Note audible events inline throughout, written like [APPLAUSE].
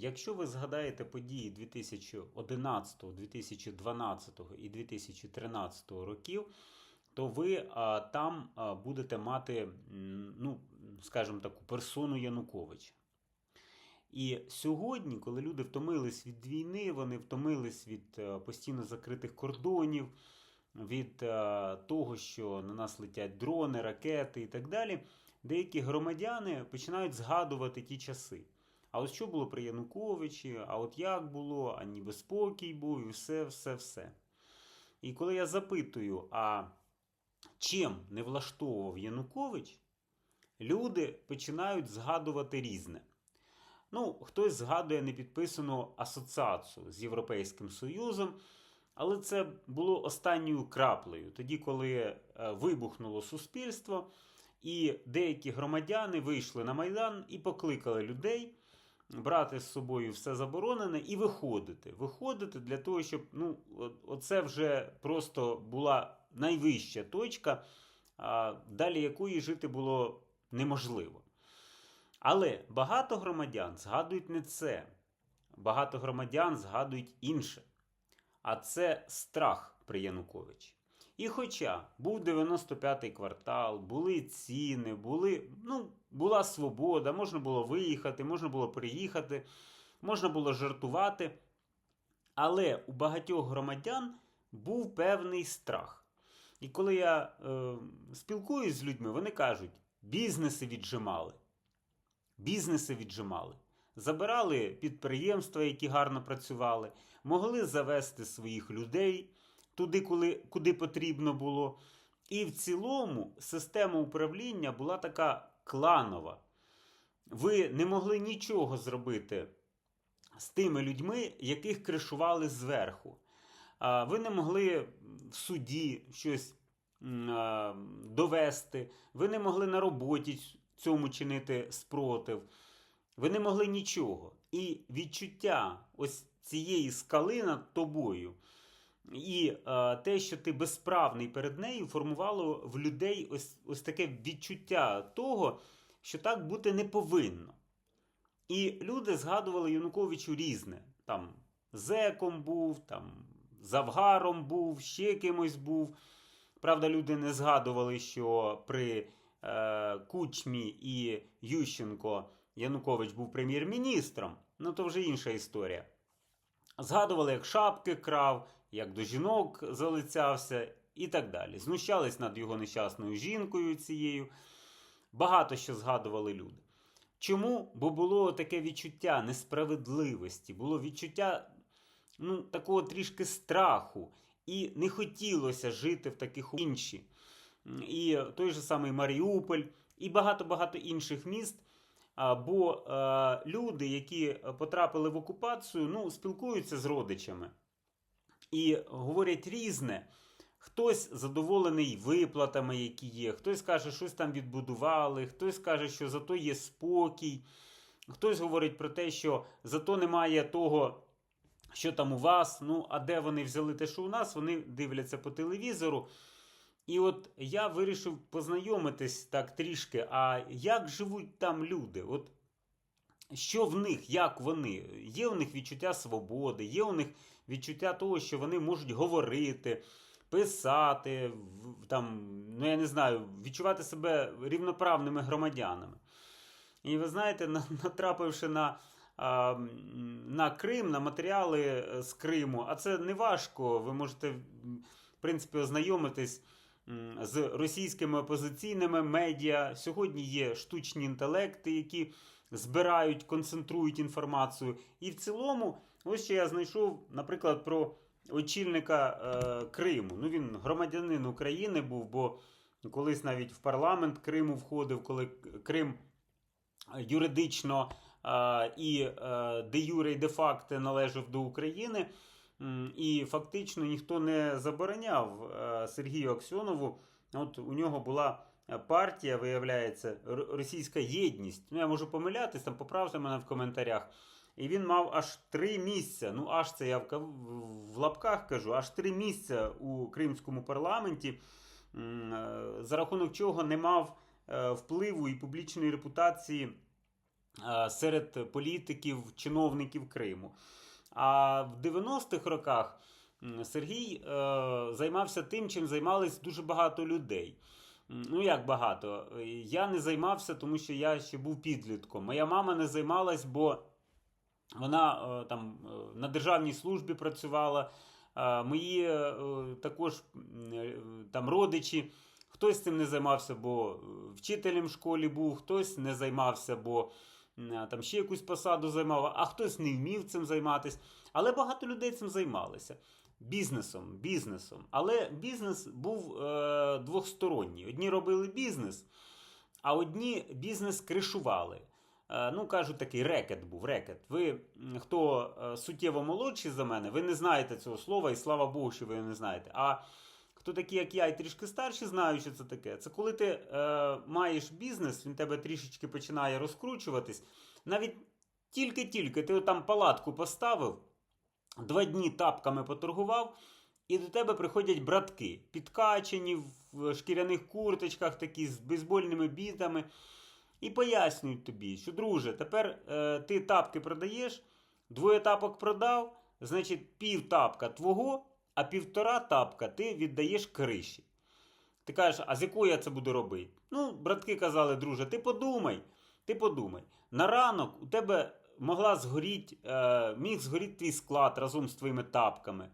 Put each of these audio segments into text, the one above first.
Якщо ви згадаєте події 2011, 2012 і 2013 років, то ви а, там а, будете мати, ну, скажімо таку, персону Януковича. І сьогодні, коли люди втомились від війни, вони втомились від е, постійно закритих кордонів, від е, того, що на нас летять дрони, ракети і так далі, деякі громадяни починають згадувати ті часи. А от що було при Януковичі, а от як було, а ніби спокій був, і все, все, все. І коли я запитую, а чим не влаштовував Янукович, люди починають згадувати різне. Ну, хтось згадує непідписану асоціацію з Європейським Союзом, але це було останньою краплею, тоді, коли е, вибухнуло суспільство, і деякі громадяни вийшли на Майдан і покликали людей брати з собою все заборонене і виходити. Виходити для того, щоб ну, оце вже просто була найвища точка, далі якої жити було неможливо. Але багато громадян згадують не це. Багато громадян згадують інше. А це страх при Януковичі. І хоча був 95-й квартал, були ціни, були, ну, була свобода, можна було виїхати, можна було приїхати, можна було жартувати. Але у багатьох громадян був певний страх. І коли я е, спілкуюсь з людьми, вони кажуть, бізнеси віджимали. Бізнеси віджимали. Забирали підприємства, які гарно працювали, могли завести своїх людей туди, коли, куди потрібно було. І в цілому система управління була така кланова. Ви не могли нічого зробити з тими людьми, яких кришували зверху. Ви не могли в суді щось довести, ви не могли на роботі цьому чинити спротив, ви не могли нічого. І відчуття ось цієї скали над тобою. І е, те, що ти безправний перед нею, формувало в людей ось, ось таке відчуття того, що так бути не повинно. І люди згадували Януковичу різне. Там зеком був, там завгаром був, ще кимось був. Правда, люди не згадували, що при е, Кучмі і Ющенко Янукович був прем'єр-міністром. Ну то вже інша історія. Згадували, як шапки крав, як до жінок залицявся і так далі. Знущались над його нещасною жінкою цією. Багато що згадували люди. Чому? Бо було таке відчуття несправедливості, було відчуття ну, такого трішки страху, і не хотілося жити в таких інші. І той же самий Маріуполь, і багато-багато інших міст. Бо люди, які потрапили в окупацію, ну, спілкуються з родичами і говорять різне. Хтось задоволений виплатами, які є, хтось каже, щось там відбудували, хтось каже, що зато є спокій, хтось говорить про те, що зато немає того, що там у вас. Ну, а де вони взяли те, що у нас, вони дивляться по телевізору. І от я вирішив познайомитись так трішки, а як живуть там люди? От що в них, як вони? Є у них відчуття свободи, є у них відчуття того, що вони можуть говорити, писати, там, ну я не знаю, відчувати себе рівноправними громадянами. І ви знаєте, натрапивши на, на Крим, на матеріали е, з Криму, а це не важко, ви можете, в принципі, ознайомитись з російськими опозиційними медіа. Сьогодні є штучні інтелекти, які збирають, концентрують інформацію. І в цілому, ось що я знайшов, наприклад, про очільника е, Криму. Ну, він громадянин України був, бо колись навіть в парламент Криму входив, коли Крим юридично е, і е, де юре і де факто належав до України. І фактично ніхто не забороняв е, Сергію Аксьонову. От у нього була партія, виявляється, Російська єдність. Ну, я можу помилятись, там поправте мене в коментарях. І він мав аж три місця. Ну, аж це я в, лапках кажу, аж три місця у кримському парламенті, е, за рахунок чого не мав е, впливу і публічної репутації е, серед політиків, чиновників Криму. А в 90-х роках Сергій займався тим, чим займались дуже багато людей. Ну, як багато? Е, Я не займався, тому що я ще був підлітком. Моя мама не займалась, бо вона е, там е, на державній службі працювала. Мої також там родичі. Хтось цим не займався, бо вчителем в школі був, хтось не займався, бо там ще якусь посаду займав, а хтось не вмів цим займатися. Але багато людей цим займалися. Бізнесом, бізнесом. Але бізнес був е, двохсторонній. Одні робили бізнес, а одні бізнес кришували. Е, ну, кажуть, такий рекет був. рекет. Ви, хто е, суттєво молодші за мене, ви не знаєте цього слова, і слава Богу, що ви не знаєте. А хто такі, як я, і трішки старші, знають, що це таке. Це коли ти е, маєш бізнес, він тебе трішечки починає розкручуватись. Навіть тільки-тільки ти там палатку поставив, два дні тапками поторгував, і до тебе приходять братки, підкачені в шкіряних курточках, такі з бейсбольними бітами, і пояснюють тобі, що, друже, тепер е, ти тапки продаєш, двоє тапок продав, значить, пів тапка твого, а півтора тапка ти віддаєш криші. Ти кажеш, а з якою я це буду робити? Ну, братки казали, друже, ти подумай, ти подумай. На ранок у тебе могла згоріти, е, міг згоріти твій склад разом з твоїми тапками.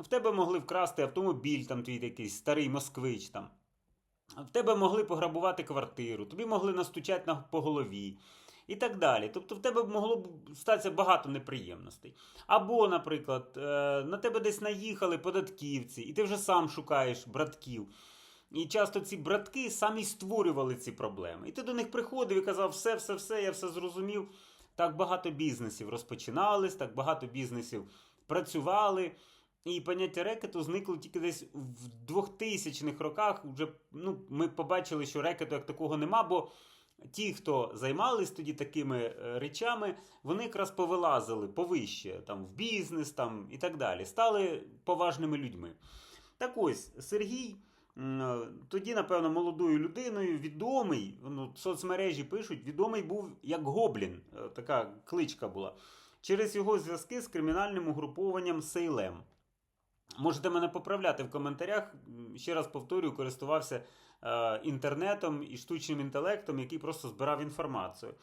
В тебе могли вкрасти автомобіль, там твій якийсь старий москвич там. В тебе могли пограбувати квартиру, тобі могли настучати на, по голові і так далі. Тобто в тебе могло б статися багато неприємностей. Або, наприклад, е, на тебе десь наїхали податківці, і ти вже сам шукаєш братків. І часто ці братки самі створювали ці проблеми. І ти до них приходив і казав, все, все, все, я все зрозумів. Так багато бізнесів розпочинались, так багато бізнесів працювали. І поняття рекету зникло тільки десь в 2000-х роках. Вже ну, ми побачили, що рекету як такого нема, бо ті, хто займались тоді такими е, речами, вони якраз повилазили повище там, в бізнес там, і так далі. Стали поважними людьми. Так ось, Сергій. Е, Тоді, напевно, молодою людиною, відомий, ну, соцмережі пишуть, відомий був як Гоблін, е, така кличка була, через його зв'язки з кримінальним угрупованням Сейлем. Можете мене поправляти в коментарях. Ще раз повторюю, користувався е, інтернетом і штучним інтелектом, який просто збирав інформацію.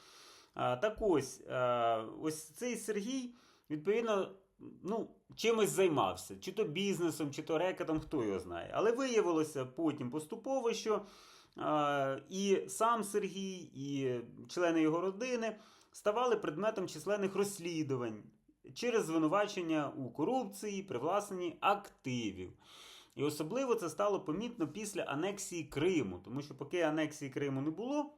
Е, так ось, е, ось цей Сергій, відповідно, ну, чимось займався, чи то бізнесом, чи то рекетом, хто його знає. Але виявилося потім поступово, що е, і сам Сергій, і члени його родини ставали предметом численних розслідувань через звинувачення у корупції, привласненні активів. І особливо це стало помітно після анексії Криму, тому що поки анексії Криму не було,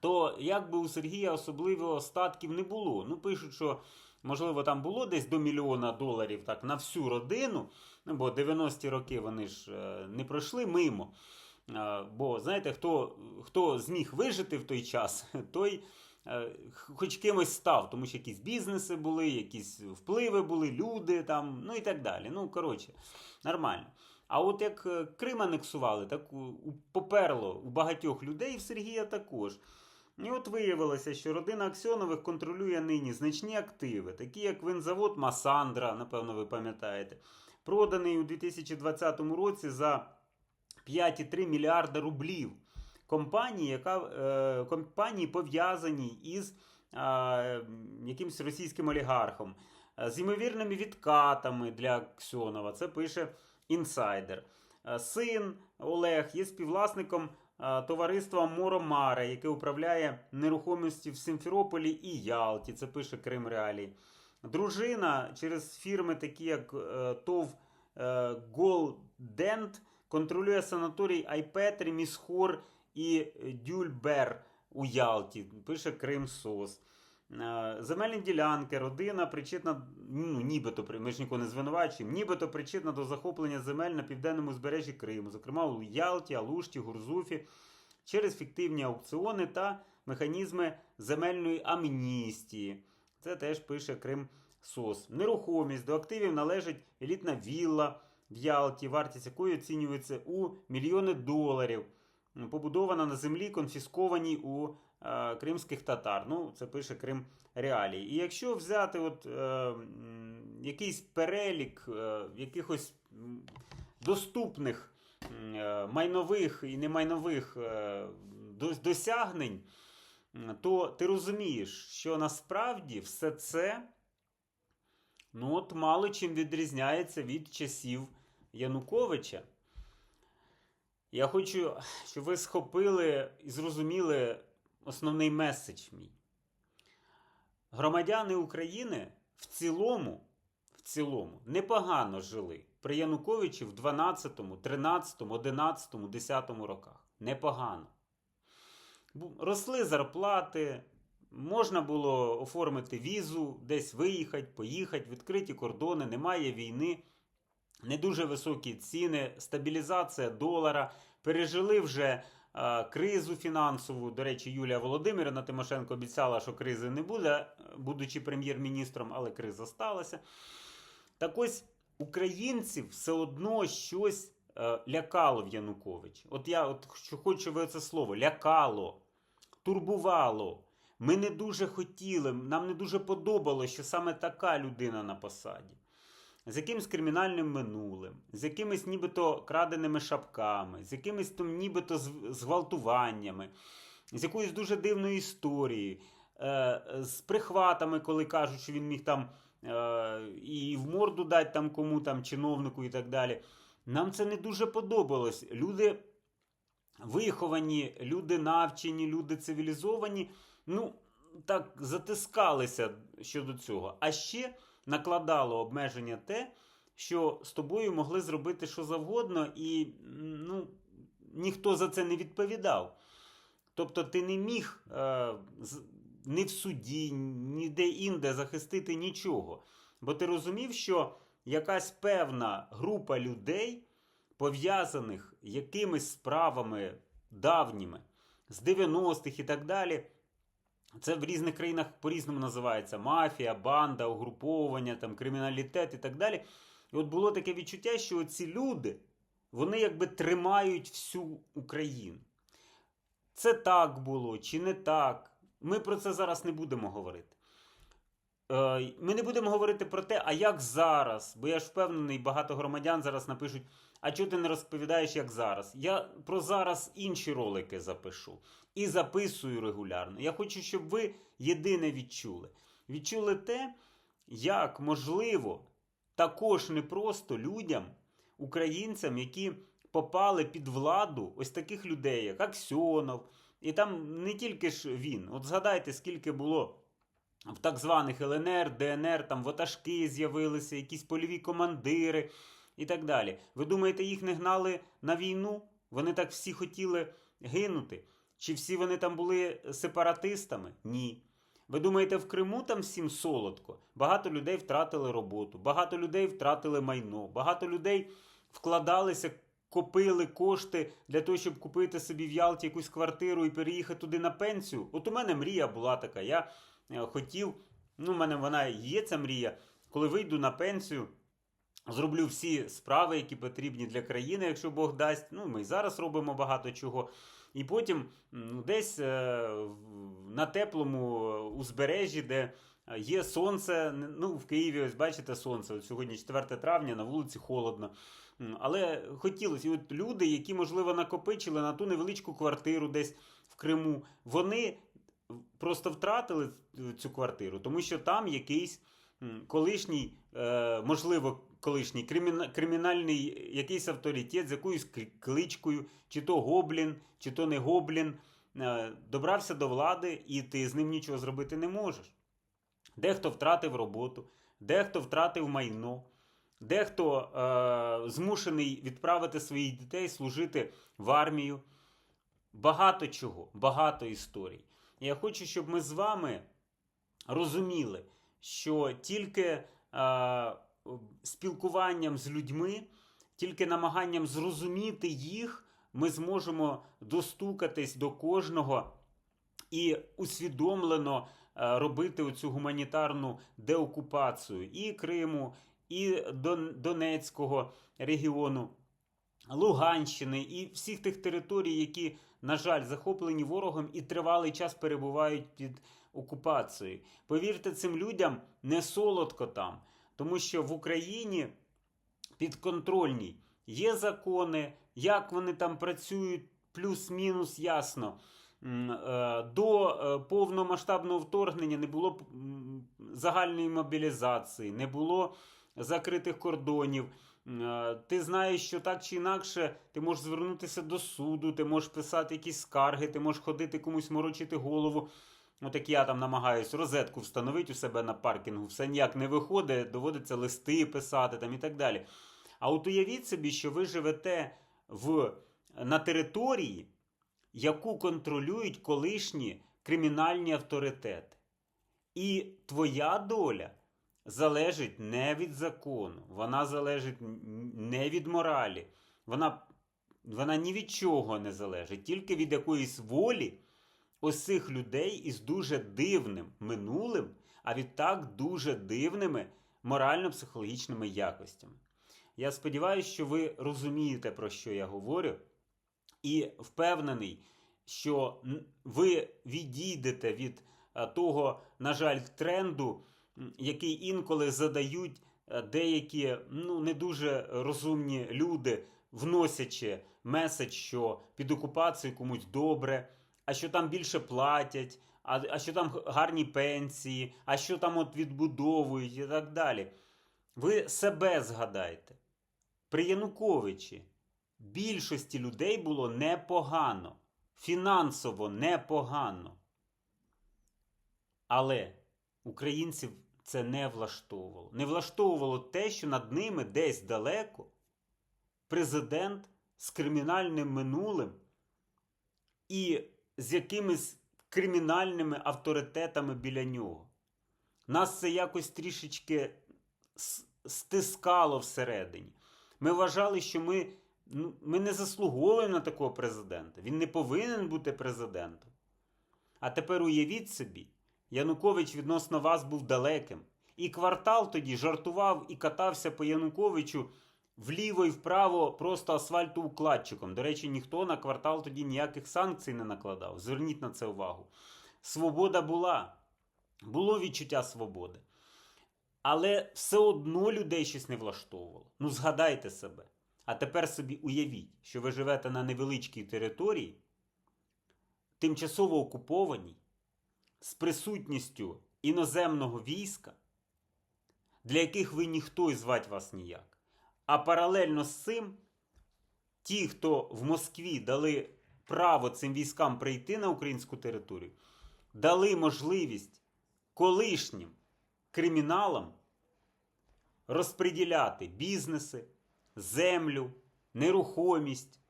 то якби у Сергія особливо статків не було. Ну, пишуть, що можливо там було десь до мільйона доларів так, на всю родину, ну, бо 90-ті роки вони ж е, не пройшли мимо. Е, Бо знаєте, хто, хто зміг вижити в той час, [LAUGHS] той е, хоч кимось став, тому що якісь бізнеси були, якісь впливи були, люди там, ну і так далі. Ну, коротше, нормально. А от як Крим анексували, так поперло у багатьох людей, в Сергія також. І от виявилося, що родина Аксьонових контролює нині значні активи, такі як винзавод Масандра, напевно, ви пам'ятаєте, проданий у 2020 році за 5,3 мільярда рублів. Компанії, яка, е, компанії пов'язані із е, якимось російським олігархом, е, з ймовірними відкатами для Ксьонова. Це пише інсайдер. Е, Син Олег є співвласником товариства Моромара, яке управляє нерухомістю в Симферополі і Ялті. Це пише Крим Реалії. Дружина через фірми, такі як е, ТОВ е, Голдент, контролює санаторій Айпетрі, Місхор і Дюльбер у Ялті. Пише Крим СОС. Е, Земельні ділянки, родина причетна, ну, нібито, ми ж нікого не звинувачуємо, нібито причетна до захоплення земель на південному узбережжі Криму, зокрема у Ялті, Алушті, Гурзуфі, через фіктивні аукціони та механізми земельної амністії. Це теж пише Крим СОС. Нерухомість до активів належить елітна вілла в Ялті, вартість якої оцінюється у мільйони доларів. Побудована на землі, конфіскованій у кримських татар. Ну, це пише Крим Реалії. І якщо взяти от, е, якийсь перелік е, якихось доступних е, майнових і немайнових е, досягнень, то ти розумієш, що насправді все це ну, от, мало чим відрізняється від часів Януковича. Я хочу, щоб ви схопили і зрозуміли основний меседж мій. Громадяни України в цілому, в цілому непогано жили при Януковичі в 12, 13, 11, 10 роках. Непогано. Росли зарплати, можна було оформити візу, десь виїхати, поїхати, відкриті кордони, немає війни, не дуже високі ціни, стабілізація долара. Пережили вже кризу фінансову. До речі, Юлія Володимирівна Тимошенко обіцяла, що кризи не буде, будучи прем'єр-міністром, але криза сталася. Так ось українців все одно щось е, лякало в Януковичі. От я от хочу ви це слово лякало, турбувало. Ми не дуже хотіли, нам не дуже подобалося, що саме така людина на посаді. З якимось кримінальним минулим, з якимись нібито краденими шапками, з якимись там нібито зґвалтуваннями, з якоюсь дуже дивною історією, е, з прихватами, коли кажуть, що він міг там е, і в морду дати там кому там чиновнику і так далі. Нам це не дуже подобалось. Люди виховані, люди навчені, люди цивілізовані, ну, так затискалися щодо цього. А ще накладало обмеження те, що з тобою могли зробити що завгодно, і ну, ніхто за це не відповідав. Тобто ти не міг е, ні в суді, ніде інде захистити нічого. Бо ти розумів, що якась певна група людей, пов'язаних якимись справами давніми, з 90-х і так далі, це в різних країнах по-різному називається мафія, банда, угруповування, там, криміналітет і так далі. І от було таке відчуття, що ці люди, вони якби тримають всю Україну. Це так було чи не так. Ми про це зараз не будемо говорити. Е, Ми не будемо говорити про те, а як зараз. Бо я ж впевнений, багато громадян зараз напишуть: а чого ти не розповідаєш, як зараз? Я про зараз інші ролики запишу і записую регулярно. Я хочу, щоб ви єдине відчули. Відчули те, як можливо також непросто людям, українцям, які попали під владу ось таких людей, як Аксьонов. І там не тільки ж він. От згадайте, скільки було в так званих ЛНР, ДНР, там ватажки з'явилися, якісь польові командири і так далі. Ви думаєте, їх не гнали на війну? Вони так всі хотіли гинути? Чи всі вони там були сепаратистами? Ні. Ви думаєте, в Криму там всім солодко? Багато людей втратили роботу, багато людей втратили майно, багато людей вкладалися, копили кошти для того, щоб купити собі в Ялті якусь квартиру і переїхати туди на пенсію. От у мене мрія була така. Я е, хотів, ну, в мене вона є ця мрія, коли вийду на пенсію. Зроблю всі справи, які потрібні для країни, якщо Бог дасть. Ну, ми і зараз робимо багато чого. І потім м, десь е, на теплому узбережжі, де є сонце. Ну, в Києві, ось бачите, сонце. От сьогодні 4 травня, на вулиці холодно. Але хотілося, і от люди, які, можливо, накопичили на ту невеличку квартиру десь в Криму, вони просто втратили цю квартиру, тому що там якийсь колишній, е, можливо, колишній криміна- кримінальний якийсь авторитет з якоюсь кличкою, чи то гоблін, чи то не гоблін, е, добрався до влади, і ти з ним нічого зробити не можеш. Дехто втратив роботу, дехто втратив майно, дехто е, змушений відправити своїх дітей служити в армію. Багато чого, багато історій. Я хочу, щоб ми з вами розуміли, що тільки е, спілкуванням з людьми, тільки намаганням зрозуміти їх, ми зможемо достукатись до кожного і усвідомлено е, робити оцю гуманітарну деокупацію і Криму, і Дон- Донецького регіону. Луганщини і всіх тих територій, які, на жаль, захоплені ворогом і тривалий час перебувають під окупацією. Повірте, цим людям не солодко там, тому що в Україні підконтрольній є закони, як вони там працюють, плюс-мінус ясно. Е, До е, повномасштабного вторгнення не було загальної мобілізації, не було закритих кордонів. Е, Ти знаєш, що так чи інакше ти можеш звернутися до суду, ти можеш писати якісь скарги, ти можеш ходити комусь морочити голову. От як я там намагаюсь розетку встановити у себе на паркінгу, все ніяк не виходить, доводиться листи писати там і так далі. А от уявіть собі, що ви живете в, на території, яку контролюють колишні кримінальні авторитети. І твоя доля залежить не від закону, вона залежить не від моралі, вона, вона ні від чого не залежить, тільки від якоїсь волі ось людей із дуже дивним минулим, а відтак дуже дивними морально-психологічними якостями. Я сподіваюся, що ви розумієте, про що я говорю, і впевнений, що ви відійдете від е, того, на жаль, тренду, який інколи задають е, деякі ну, не дуже розумні люди, вносячи меседж, що під окупацією комусь добре, а що там більше платять, а, а що там гарні пенсії, а що там от відбудовують і так далі. Ви себе згадайте. При Януковичі більшості людей було непогано, фінансово непогано. Але українців це не влаштовувало. Не влаштовувало те, що над ними десь далеко президент з кримінальним минулим і з якимись кримінальними авторитетами біля нього. Нас це якось трішечки стискало всередині. Ми вважали, що ми, ну, ми не заслуговуємо на такого президента. Він не повинен бути президентом. А тепер уявіть собі, Янукович відносно вас був далеким. І квартал тоді жартував і катався по Януковичу вліво і вправо просто асфальтоукладчиком. До речі, ніхто на квартал тоді ніяких санкцій не накладав. Зверніть на це увагу. Свобода була, було відчуття свободи. Але все одно людей щось не влаштовувало. Ну, згадайте себе. А тепер собі уявіть, що ви живете на невеличкій території, тимчасово окупованій, з присутністю іноземного війська, для яких ви ніхто і звать вас ніяк. А паралельно з цим, ті, хто в Москві дали право цим військам прийти на українську територію, дали можливість колишнім криміналам розподіляти бізнеси, землю, нерухомість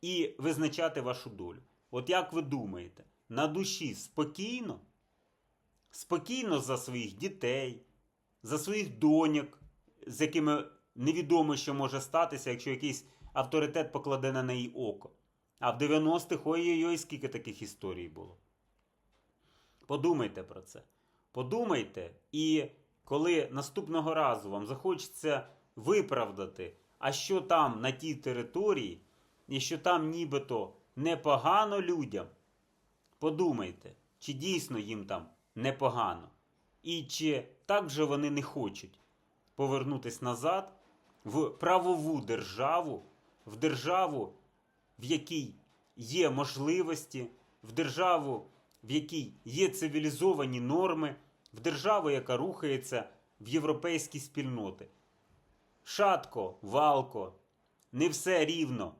і визначати вашу долю. От як ви думаєте, на душі спокійно? Спокійно за своїх дітей, за своїх доньок, з якими невідомо, що може статися, якщо якийсь авторитет покладе на неї око. А в 90-х ой-ой-ой, скільки таких історій було. Подумайте про це. Подумайте, і коли наступного разу вам захочеться виправдати, а що там на тій території, і що там нібито непогано людям, подумайте, чи дійсно їм там непогано, і чи так же вони не хочуть повернутися назад в правову державу, в державу, в якій є можливості, в державу, в якій є цивілізовані норми, в державу, яка рухається в європейські спільноти. Шатко, валко, не все рівно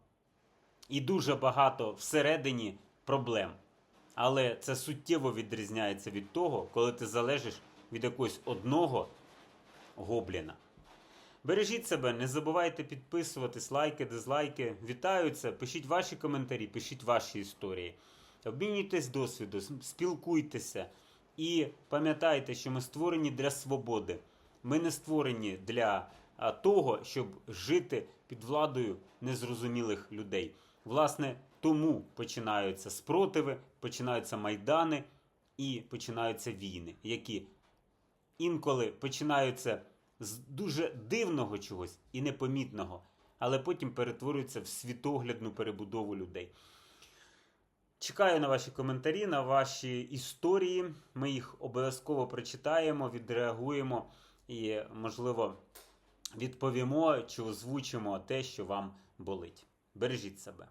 і дуже багато всередині проблем. Але це суттєво відрізняється від того, коли ти залежиш від якогось одного гобліна. Бережіть себе, не забувайте підписуватись, лайки, дизлайки. Вітаються, пишіть ваші коментарі, пишіть ваші історії. Обмінюйтесь досвідом, спілкуйтеся і пам'ятайте, що ми створені для свободи. Ми не створені для того, щоб жити під владою незрозумілих людей. Власне, тому починаються спротиви, починаються майдани і починаються війни, які інколи починаються з дуже дивного чогось і непомітного, але потім перетворюються в світоглядну перебудову людей. Чекаю на ваші коментарі, на ваші історії. Ми їх обов'язково прочитаємо, відреагуємо і, можливо, відповімо чи озвучимо те, що вам болить. Бережіть себе.